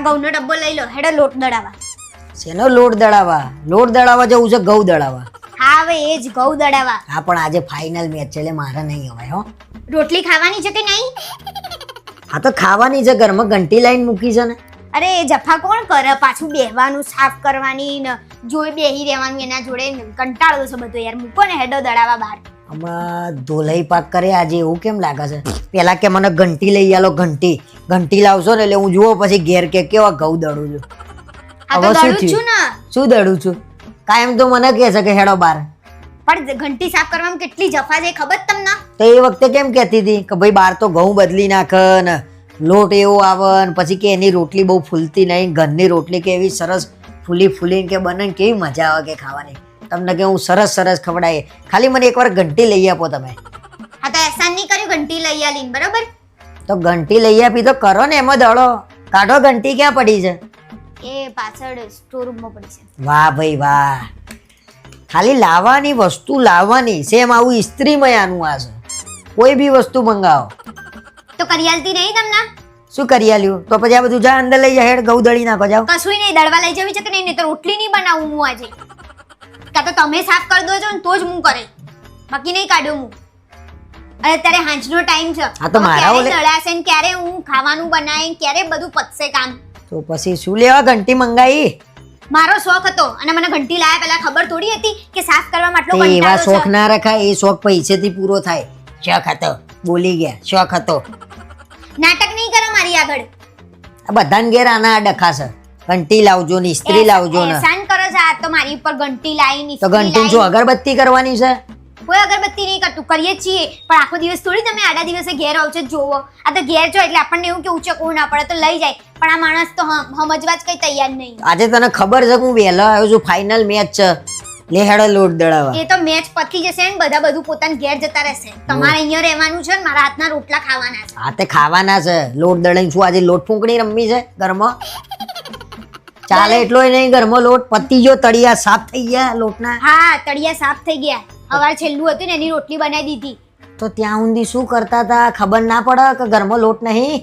આ ઘઉંનો ડબ્બો લઈ લો હેડો લોટ દળાવા. શેનો લોટ દળાવા? લોટ દળાવા જવું છે ઘઉં દળાવા? હા હવે એ જ ઘઉં દળાવા. હા પણ આજે ફાઇનલ મેચ છે એટલે મારે નહીં અવાય હો. રોટલી ખાવાની છે કે નહીં? હા તો ખાવાની છે ઘરમાં ઘંટી લાઈન મૂકી છે ને. અરે જફા કોણ કરે? પાછું બેહવાનું સાફ કરવાની ને જોઈ બેહી રહેવાનું એના જોડે કંટાળો છે બધો યાર. મૂકો ને હેડો દળાવા બહાર. હમણાં ધોલાઈ પાક કરે આજે એવું કેમ લાગે છે? પેલા કે મને ઘંટી લઈ આલો ઘંટી. ઘંટી લાવશો ને એટલે હું જુઓ પછી ઘેર કે કેવા ઘઉં દળું છું. હવે શું ને. શું દળું છું? કાયમ તો મને કહે છે કે હેડો બાર પણ ઘંટી સાફ કરવામાં કેટલી જફા છે ખબર તમને? તો એ વખતે કેમ કહેતી હતી કે ભાઈ બાર તો ઘઉં બદલી નાખ ને લોટ એવો આવે ને પછી કે એની રોટલી બહુ ફૂલતી નહીં ઘરની રોટલી કે એવી સરસ ફૂલી ફૂલીને કે બને કેવી મજા આવે કે ખાવાની. તમને કે હું સરસ સરસ ખવડાય ખાલી મને એકવાર ઘંટી લઈ આપો તમે. હા નહીં કર્યું ઘંટી લઈ આલીને બરાબર? તો ઘંટી લઈ આપી તો કરો ને એમાં દળો કાઢો ઘંટી ક્યાં પડી છે? એ પાછળ સ્ટોરૂમમાં પડી છે. વાહ ભાઈ વાહ. ખાલી લાવવાની વસ્તુ લાવવાની સેમ આવું ઇસ્ત્રીમય આનું આ છે. કોઈ બી વસ્તુ મંગાવો. તો કરી આલતી નહીં તમને? શું કરી આલ્યું? તો પછી આ બધું જા અંદર લઈ જા હેડ ઘઉં દળી નાખો જાઓ. કશું નહીં દળવા લઈ જવી છે કે નહીં? નહીં તો રોટલી નહીં બનાવું હું આજે. કાં તો તમે સાફ કરી દો છો ને તો જ હું કરે. બાકી નહીં કાઢ્યો હું. અત્યારે હાંજનો ટાઈમ છે. હા તો મારા ઓલે- દળાશે ને ક્યારે હું ખાવાનું બનાવીને ક્યારે બધું પતશે કામ? તો પછી શું લેવા ઘંટી મંગાઈ? મારો શોખ હતો અને મને ઘંટી લાયા પહેલા ખબર થોડી હતી કે સાફ કરવામાં આટલો તે એવા શોખ ના રખાય એ શોખ પૈસેથી પૂરો થાય. શોખ હતો બોલી ગયા શોખ હતો. નાટક નહીં કરો મારી આગળ. આ બધાને ઘેર આના ડખાશે ઘંટી લાવજો ને ઇસ્ત્રી લાવજો ને. એહસાન કરો છો આ તો મારી ઉપર ઘંટી લાવી તો ઘંટી જો અગરબત્તી કરવાની છે? કોઈ અગરબત્તી નહીં કરતું કરીએ છીએ. પણ આખો દિવસ થોડી તમે આડા દિવસે ઘેર આવો છો જોવો આ તો ઘેર છો એટલે આપણને એવું કે ઉચકવું ના પડે તો લઈ જાય. પણ આ માણસ તો સમજવા જ કઈ તૈયાર નહીં. આજે તને ખબર છે હું વહેલો આવ્યો છું ફાઇનલ મેચ છે. લે હેડો લોટ દળાવા એ તો મેચ પતી જશે ને બધા બધું પોતાના ઘેર જતા રહેશે. તમારે અહીંયા રહેવાનું છે ને મારા હાથના રોટલા ખાવાના છે. હા તે ખાવાના છે. લોટ દળાઈને છું આજે લોટ ફૂંકણી રમવી છે ઘરમાં? ચાલે એટલો નહીં ઘરમાં લોટ પતી ગયો તળિયા સાફ થઈ ગયા લોટના. હા તળિયા સાફ થઈ ગયા. સવાર છેલ્લું હતું ને એની રોટલી બનાવી દીધી. તો ત્યાં ઊંધી શું કરતા હતા? ખબર ના પડે કે ઘરમાં લોટ નહીં?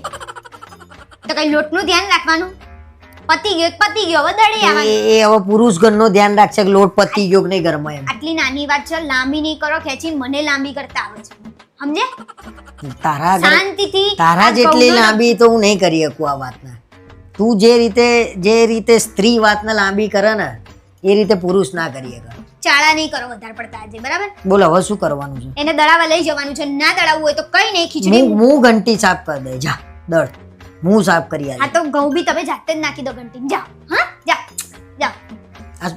તો કઈ લોટનું ધ્યાન રાખવાનું? પતી ગયો પતી ગયો હવે દળી આવવાનું. એ એ હવે પુરુષ ઘરનો ધ્યાન રાખશે કે લોટ પતી ગયો કે નહીં ઘરમાં એમ. આટલી નાની વાત છે લાંબી નહીં કરો ખેંચીને મને લાંબી કરતા આવે છે. સમજે તારા શાંતિથી તારા જેટલી લાંબી તો હું નહીં કરી શકું આ વાતને. તું જે રીતે જે રીતે સ્ત્રી વાતને લાંબી કરે ને એ રીતે પુરુષ ના કરી શકે. ચાળા નહીં કરો વધારે પડતા આજે બરાબર? બોલ હવે શું કરવાનું છે? એને દળાવા લઈ જવાનું છે ના દળાવવું હોય તો કઈ નહીં ખીચડી હું હું ઘંટી સાફ કરી દે જા દળ. હું સાફ કરી આ તો ઘઉં બી તમે જાતે જ નાખી દો ઘંટી. જા હા? જા જા આ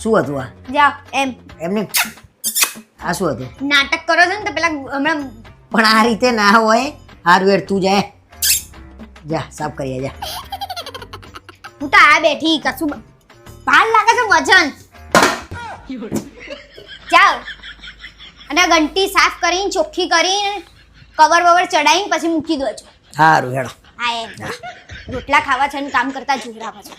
શું હતું આ? જા એમ. એમને આ શું હતું? નાટક કરો છો ને તો પેલા હમણાં પણ આ રીતે ના હોય. હાર્ડવેર વેર તું જાય જા સાફ કરી જા. હું તો આ બેઠી કશું ભાર લાગે છે વજન. જાઓ. અને ઘંટી સાફ કરીને ચોખ્ખી કરીને કવર વવર ચડાવીને પછી મૂકી દો છો સારું હેડો. હા એમ રોટલા ખાવા છે ને કામ કરતા જોરાવા છે.